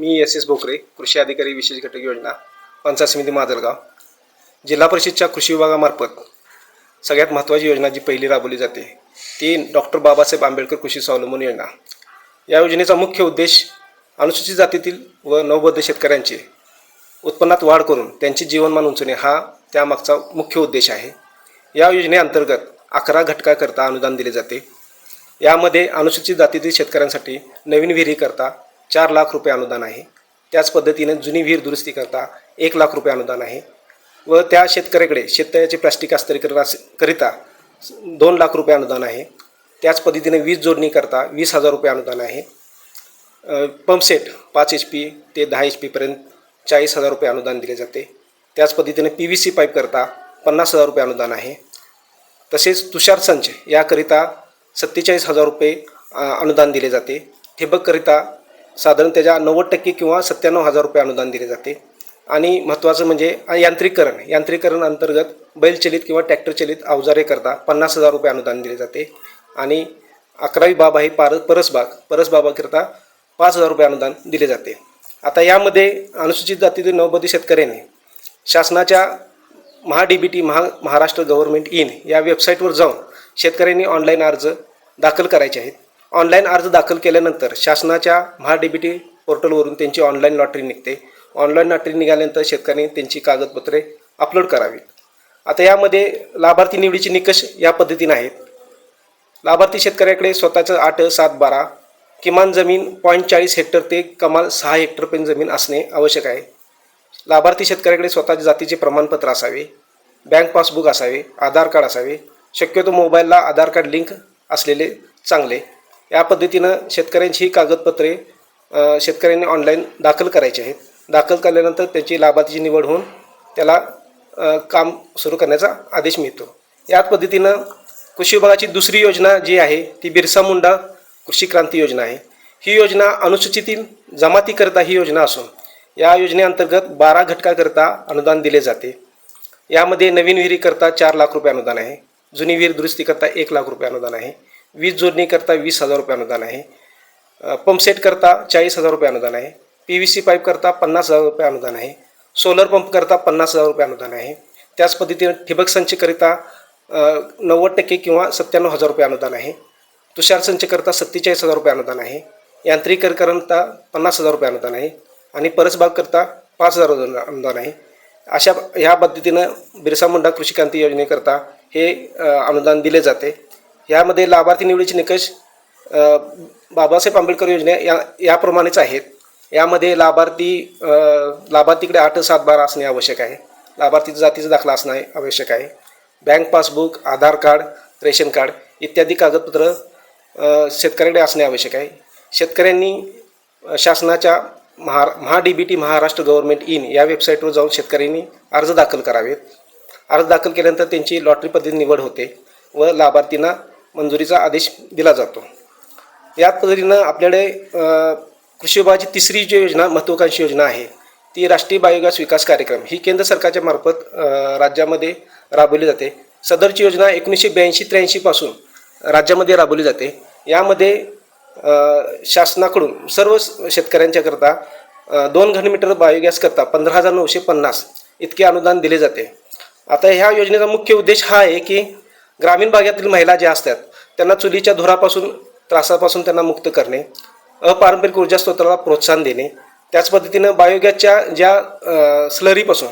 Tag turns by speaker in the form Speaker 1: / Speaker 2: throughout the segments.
Speaker 1: मी S S Bokre कृषी अधिकारी विशेष घटक योजना पंचायत समिती माजलगाव जिल्हा परिषदच्या कृषी विभागामार्फत सगळ्यात महत्त्वाची योजना जी पहिली राबवली जाते ती डॉक्टर बाबासाहेब आंबेडकर कृषी स्वावलंबन योजना. या योजनेचा मुख्य उद्देश अनुसूचित जातीतील व नवबद्ध शेतकऱ्यांचे उत्पन्नात वाढ करून त्यांचे जीवनमान उंचवणे हा त्यामागचा मुख्य उद्देश आहे. या योजनेअंतर्गत अकरा घटकाकरता अनुदान दिले जाते. यामध्ये अनुसूचित जातीतील शेतकऱ्यांसाठी नवीन विहिरीकरता चार लाख रुपये अनुदान आहे. त्याच पद्धतीने जुनी विहीर दुरुस्तीकरता एक लाख रुपये अनुदान आहे. व त्या शेतकऱ्याकडे शेततळ्याचे प्लास्टिक अस्त्रीकरणास करिता दोन लाख रुपये अनुदान आहे. त्याच पद्धतीने वीज जोडणीकरता वीस हजार रुपये अनुदान आहे. पंपसेट पाच एच पी ते दहा एच पीपर्यंत चाळीस हजार रुपये अनुदान दिले जाते. त्याच पद्धतीने पी व्ही सी पाईपकरता पन्नास हजार रुपये अनुदान आहे. तसेच तुषार संच याकरिता सत्तेचाळीस हजार रुपये अनुदान दिले जाते. ठिबककरिता साधारण त्याच्या नव्वद टक्के किंवा सत्त्याण्णव हजार रुपये अनुदान दिले जाते. आणि महत्त्वाचं म्हणजे यांत्रिकरण. यांत्रिकरण अंतर्गत बैलचलित किंवा ट्रॅक्टरचलित अवजारेकरता पन्नास हजार रुपये अनुदान दिले जाते. आणि अकरावी बाब आहे पार परसबाग. परसबाबाकरिता पाच हजार रुपये अनुदान दिले जाते. आता यामध्ये अनुसूचित जातीतील नवबदी शेतकऱ्यांनी शासनाच्या Maha D B T Maha Maharashtra government in या वेबसाईटवर जाऊन शेतकऱ्यांनी ऑनलाईन अर्ज दाखल करायचे आहेत. ऑनलाईन अर्ज दाखल केल्यानंतर शासनाच्या महा डी बी टी पोर्टलवरून त्यांची ऑनलाईन लॉटरी निघते. ऑनलाईन लॉटरी निघाल्यानंतर शेतकऱ्यांनी त्यांची कागदपत्रे अपलोड करावीत. आता यामध्ये लाभार्थी निवडीचे निकष या पद्धतीने आहेत. लाभार्थी शेतकऱ्याकडे स्वतःचं आठ सात बारा किमान जमीन पॉईंट चाळीस हेक्टर ते कमाल सहा हेक्टरपर्यंत जमीन असणे आवश्यक आहे. लाभार्थी शेतकऱ्याकडे स्वतःच्या जातीचे प्रमाणपत्र असावे बँक पासबुक असावे आधार कार्ड असावे. शक्यतो मोबाईलला आधार कार्ड लिंक असलेले चांगले. या पद्धतीनं शेतकऱ्यांची ही कागदपत्रे शेतकऱ्यांनी ऑनलाईन दाखल करायची आहेत. दाखल केल्यानंतर त्याची लाभार्थीची निवड होऊन त्याला काम सुरू करण्याचा आदेश मिळतो. याच पद्धतीनं कृषी विभागाची दुसरी योजना जी आहे ती बिरसा मुंडा कृषी क्रांती योजना आहे. ही योजना अनुसूचितील जमातीकरता ही योजना असून या योजनेअंतर्गत बारा घटकाकरता अनुदान दिले जाते. यामध्ये नवीन विहिरीकरता चार लाख रुपये अनुदान आहे. जुनी विहीर दुरुस्तीकरता एक लाख रुपये अनुदान आहे. वीज जोडणीकरता वीस हजार रुपये अनुदान आहे. पंपसेटकरता चाळीस हजार रुपये अनुदान आहे. पी व्ही सी पाईपकरता पन्नास हजार रुपये अनुदान आहे. सोलर पंपकरता पन्नास हजार रुपये अनुदान आहे. त्याच पद्धतीने ठिबक संचकरिता नव्वद टक्के किंवा सत्त्याण्णव हजार रुपये अनुदान आहे. तुषार संचकरता सत्तेचाळीस हजार रुपये अनुदान आहे. यांत्रिकीकरणकरता पन्नास हजार रुपये अनुदान आहे. आणि परसबागकरता पाच हजार अनुदान आहे. अशा ह्या पद्धतीनं बिरसा मुंडा कृषी क्रांती योजनेकरता हे अनुदान दिले जाते. यामध्ये लाभार्थी निवडीचे निकष बाबासाहेब आंबेडकर योजने या याप्रमाणेच आहेत. यामध्ये लाभार्थी लाभार्थीकडे आठ सात बारा असणे आवश्यक आहे. लाभार्थीचा जातीचा दाखला असणे आवश्यक आहे. Bank passbook Aadhaar card ration card इत्यादी कागदपत्र शेतकऱ्याकडे असणे आवश्यक आहे. शेतकऱ्यांनी शासनाच्या Maha Maha D B T Maharashtra government in या वेबसाईटवर जाऊन शेतकऱ्यांनी अर्ज दाखल करावेत. अर्ज दाखल केल्यानंतर त्यांची लॉटरी पद्धती निवड होते व लाभार्थींना मंजुरीचा आदेश दिला जातो. याच पद्धतीनं आपल्याकडे कृषी विभागाची तिसरी जी योजना महत्त्वाकांक्षी योजना आहे ती राष्ट्रीय बायोगॅस विकास कार्यक्रम. ही केंद्र सरकारच्या मार्फत राज्यामध्ये राबवली जाते. सदरची योजना एकोणीसशे ब्याऐंशी त्र्याऐंशीपासून राज्यामध्ये राबवली जाते. यामध्ये शासनाकडून सर्व शेतकऱ्यांच्याकरता दोन घनमीटर बायोगॅस करता पंधरा हजार नऊशे पन्नास इतके अनुदान दिले जाते. आता ह्या योजनेचा मुख्य उद्देश हा आहे की ग्रामीण भागातील महिला ज्या असतात त्यांना चुलीच्या धुरापासून त्रासापासून त्यांना मुक्त करणे अपारंपरिक ऊर्जा स्त्रोताला प्रोत्साहन देणे त्याच पद्धतीनं बायोगॅसच्या ज्या स्लरीपासून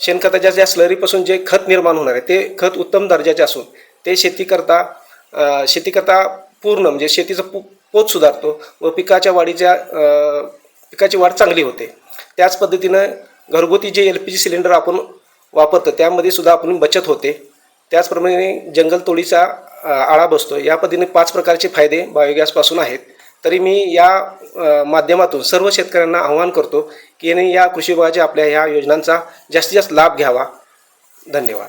Speaker 1: शेणखताच्या ज्या स्लरीपासून जे खत निर्माण होणार आहे ते खत उत्तम दर्जाचे असून ते शेतीकरता शेतीकरता पूर्ण म्हणजे शेतीचं पो पोत सुधारतो व पिकाच्या वाढीच्या पिकाची वाढ चांगली होते. त्याच पद्धतीनं घरगुती J L P G cylinder आपण वापरतो त्यामध्ये सुद्धा आपण बचत होते. त्याचप्रमाणे जंगलतोडीचा आळा बसतो या पद्धतीने पाच प्रकारचे फायदे बायोगॅसपासून आहेत. तरी मी या माध्यमातून सर्व शेतकऱ्यांना आवाहन करतो की यांनी या कृषी विभागाच्या आपल्या ह्या योजनांचा जास्तीत जास्त लाभ घ्यावा. धन्यवाद.